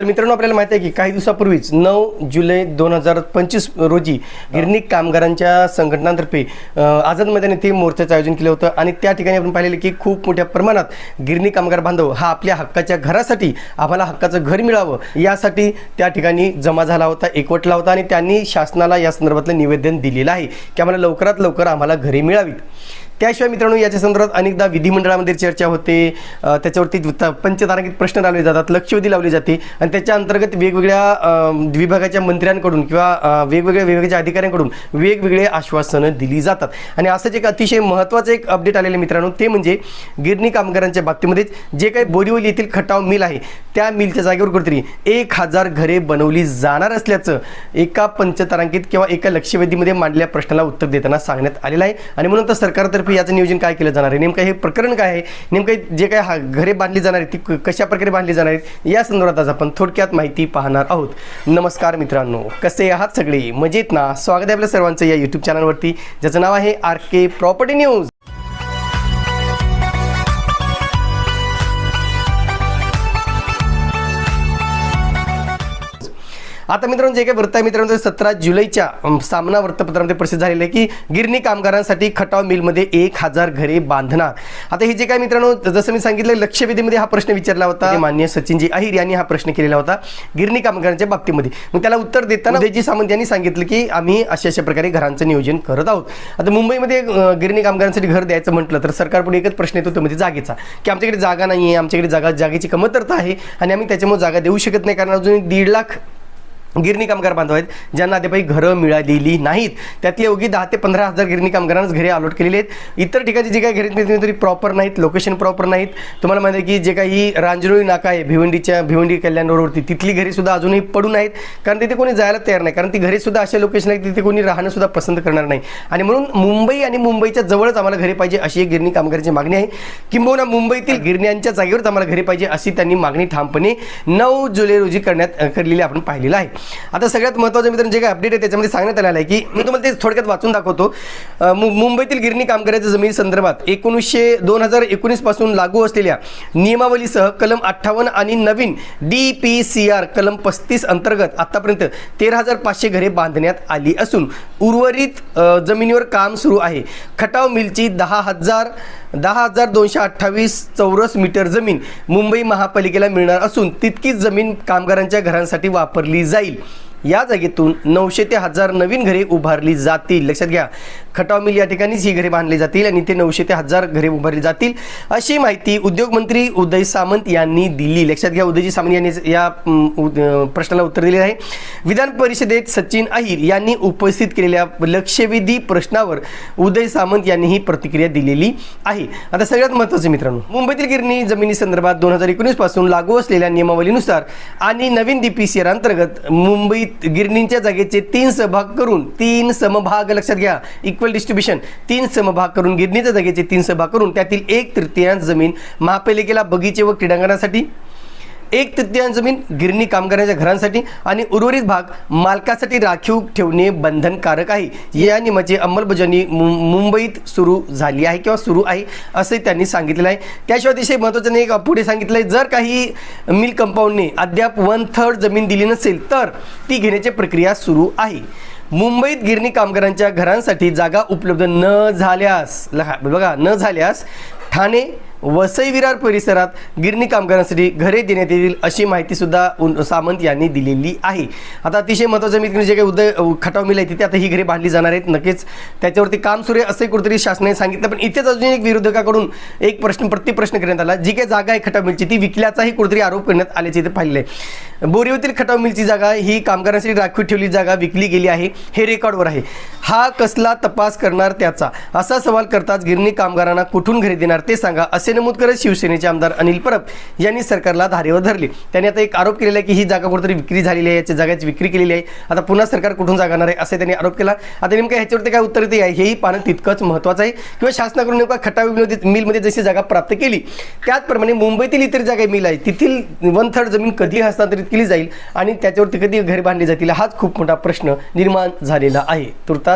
तर मित्रांनो आपल्याला माहिती आहे की काही दिवसापूर्वीच नऊ जुलै दोन हजार पंचवीस रोजी गिरणी कामगारांच्या संघटनांतर्फे आझाद मैदान येथे मोर्चाचं आयोजन केलं होतं. आणि त्या ठिकाणी आपण पाहिलेलं की खूप मोठ्या प्रमाणात गिरणी कामगार बांधव हा आपल्या हक्काच्या घरासाठी आम्हाला हक्काचं घर मिळावं यासाठी त्या ठिकाणी जमा झाला होता एकवटला होता आणि त्यांनी शासनाला या संदर्भातलं निवेदन दिलेलं आहे की आम्हाला लवकरात लवकर आम्हाला घरे मिळावीत. त्याशिवाय मित्रांनो याच्या संदर्भात अनेकदा विधिमंडळामध्ये चर्चा होते. त्याच्यावरती पंचतारांकित प्रश्न लावले जातात लक्षवेधी लावली जाते. आणि त्याच्या अंतर्गत वेगवेगळ्या विभागाच्या मंत्र्यांकडून किंवा वेगवेगळ्या विभागाच्या अधिकाऱ्यांकडून वेगवेगळे आश्वासनं दिली जातात. आणि असंच एक अतिशय महत्त्वाचं एक अपडेट आलेलं मित्रांनो ते म्हणजे गिरणी कामगारांच्या बाबतीमध्येच जे काही बोरीवली येथील खटाव मिल आहे त्या मिलच्या जागेवर कुठेतरी एक हजार घरे बनवली जाणार असल्याचं एका पंचतारांकित किंवा एका लक्षवेधीमध्ये मांडलेल्या प्रश्नाला उत्तर देताना सांगण्यात आलेलं आहे. आणि म्हणून तर सरकारतर्फे याचं नियोजन काय केलं जाणार आहे? नेमकं हे प्रकरण काय आहे? नेमकं जे काय हा घरे बांधली जाणार आहेत ती कशाप्रकारे कशा प्रकारे बांधली जाणार आहेत या संदर्भात आज आपण थोडक्यात माहिती पाहणार आहोत. नमस्कार मित्रांनो कसे आहात सगळे? मजेत ना? स्वागत आहे आपल्या सर्वांचं या यूट्यूब चॅनलवरती ज्याचं नाव आहे आर के प्रॉपर्टी न्यूज. आता मित्रांनो जे काही वृत्त आहे मित्रांनो सतरा जुलैच्या सामना वृत्तपत्रामध्ये प्रसिद्ध झालेलं आहे की गिरणी कामगारांसाठी खटाव मिलमध्ये एक हजार घरे बांधणार. आता हे जे काय मित्रांनो जसं मी सांगितलं लक्षवेधीमध्ये हा प्रश्न विचारला होता. मान्य. सचिनजी अहिर यांनी हा प्रश्न केलेला होता गिरणी कामगारांच्या बाबतीमध्ये. मग त्याला उत्तर देताना उदयजी सामंत यांनी सांगितलं की आम्ही अशा अशा प्रकारे घरांचं नियोजन करत आहोत. आता मुंबईमध्ये गिरणी कामगारांसाठी घर द्यायचं म्हटलं तर सरकारपुढे एकच प्रश्न येतो तो म्हणजे जागेचा. की आमच्याकडे जागा नाही आहे आमच्याकडे जागा जागेची कमतरता आहे आणि आम्ही त्याच्यामुळे जागा देऊ शकत नाही कारण अजून एक दीड लाख गिरणी कामगार बांधव आहेत ज्यांना अद्यापही घरं मिळालेली नाहीत. त्यातले अवघी दहा ते पंधरा हजार गिरणी कामगारांनाच घरे अलॉट केलेली आहेत. इतर ठिकाणी जे काही घरी तरी प्रॉपर नाहीत लोकेशन प्रॉपर नाहीत. तुम्हाला माहिती आहे की जे काही रांजरोळी नाका आहे भिवंडीच्या भिवंडी कल्याण रोडवरती तिथली घरीसुद्धा अजूनही पडून आहेत कारण तिथे कोणी जायला तयार नाही. कारण ती घरीसुद्धा अशा लोकेशन आहेत तिथे कोणी राहणंसुद्धा पसंत करणार नाही. आणि म्हणून मुंबई आणि मुंबईच्या जवळच आम्हाला घरी पाहिजे अशी एक गिरणी कामगारांची मागणी आहे. किंबहुना मुंबईतील गिरण्यांच्या जागेवरच आम्हाला घरी पाहिजे अशी त्यांनी मागणी ठामपणे नऊ जुलै रोजी करण्यात केलेली आपण पाहिलेलं आहे. आता सगळ्यात महत्त्वाचं मित्रांनो जे काही अपडेट आहे त्याच्यामध्ये सांगण्यात आलेलं आहे की मी तुम्हाला ते थोडक्यात वाचून दाखवतो. मुंबईतील गिरणी कामगारांच्या जमिनी संदर्भात एकोणीसशे दोन हजार एकोणीसपासून लागू असलेल्या नियमावलीसह कलम अठ्ठावन्न आणि नवीन डी पी सी आर कलम पस्तीस अंतर्गत आतापर्यंत तेरा हजार पाचशे घरे बांधण्यात आली असून उर्वरित जमिनीवर काम सुरू आहे. खटाव मिलची दहा हजार दहा हजार दोनशे अठ्ठावीस चौरस मीटर जमीन मुंबई महापालिकेला मिळणार असून तितकीच जमीन कामगारांच्या घरांसाठी वापरली जाईल. الليل या जागेतून नऊशे ते हजार नवीन घरे उभारली जातील. लक्षात घ्या खटाव मिल या ठिकाणीच ही घरे बांधली जातील आणि ते नऊशे ते हजार घरे उभारली जातील अशी माहिती उद्योगमंत्री उदय सामंत यांनी दिली. लक्षात घ्या उदयजी सामंत यांनी या उद- प्रश्नाला उत्तर दिलेलं आहे. विधान परिषदेत सचिन अहिर यांनी उपस्थित केलेल्या लक्षवेधी प्रश्नावर उदय सामंत यांनी ही प्रतिक्रिया दिलेली आहे. आता सगळ्यात महत्त्वाचे मित्रांनो मुंबईतील गिरणी जमिनी संदर्भात दोन हजार एकोणीसपासून लागू असलेल्या नियमावलीनुसार आणि नवीन डीपीसीआर अंतर्गत मुंबई गिरणींच्या जागेचे तीन सहभाग करून तीन समभाग लक्षात घ्या. इक्वल डिस्ट्रीब्युशन तीन समभाग करून गिरणीच्या जागेचे तीन सहभाग करून त्यातील एक तृतीयांश जमीन महापालिकेला बगीचे व क्रीडांगणासाठी एक तृतीयांश जमीन गिरणी कामगारांच्या घरांसाठी आणि उर्वरित भाग मालकासाठी राखीव ठेवणे बंधनकारक आहे. या नियमाची अंमलबजावणी मुंबईत सुरू झाली आहे किंवा सुरू आहे असंही त्यांनी सांगितलेलं आहे. त्याशिवाय अतिशय महत्त्वाचं नाही पुढे सांगितलं आहे जर काही मिल कंपाऊंडने अद्याप वन थर्ड जमीन दिली नसेल तर ती घेण्याची प्रक्रिया सुरू आहे. मुंबईत गिरणी कामगारांच्या घरांसाठी जागा उपलब्ध न झाल्यास लहा- बघा न झाल्यास ठाणे वसई विरार परिसरात गिरणी कामगारांसाठी घरे देण्यात येतील अशी माहितीसुद्धा उन- सामंत यांनी दिलेली आहे. आता अतिशय महत्त्वाचं मी जे काही उदय अ, खटाव मिल आहे तिथे आता ही घरे बांधली जाणार आहेत. नक्कीच त्याच्यावरती काम सुरू आहे असंही कुठेतरी शासनाने सांगितलं पण इथेच अजून एक विरोधकाकडून एक प्रश्न प्रतिप्रश्न करण्यात आला. जी काही जागा आहे खटाव मिलची ती विकल्याचाही कुठेतरी आरोप करण्यात आल्याचे इथे पाहिले आहे. बोरिवतील खटाव मिलची जागा ही कामगारांसाठी राखीव ठेवली जागा विकली गेली आहे. हे रेकॉर्डवर आहे. हा कसला तपास करणार त्याचा? असा सवाल करताच गिरणी कामगारांना कुठून घरी देणार ते सांगा असे नमूद करत शिवसेनेचे आमदार अनिल परब यांनी सरकारला धारेवर धरले. त्यांनी आता एक आरोप केलेला आहे की ही जागा कुठेतरी विक्री झालेली आहे याच्या जागाची विक्री केलेली आहे. आता पुन्हा सरकार कुठून जागणार आहे असे त्यांनी आरोप केला. आता नेमकं ह्याच्यावरती काय उत्तर येते आहे हेही पाहणं तितकंच महत्त्वाचं आहे. किंवा शासनाकडून नेमका खटाव मिलमध्ये मिलमध्ये जशी जागा प्राप्त केली त्याचप्रमाणे मुंबईतील इतर जागा मिल आहे. तेथील वन थर्ड जमीन कधी हस्तांतरित केली जाईल आणि त्याच्यावरती कधी घरी बांधली जातील हाच खूप मोठा प्रश्न निर्माण झालेला आहे. तुर्तास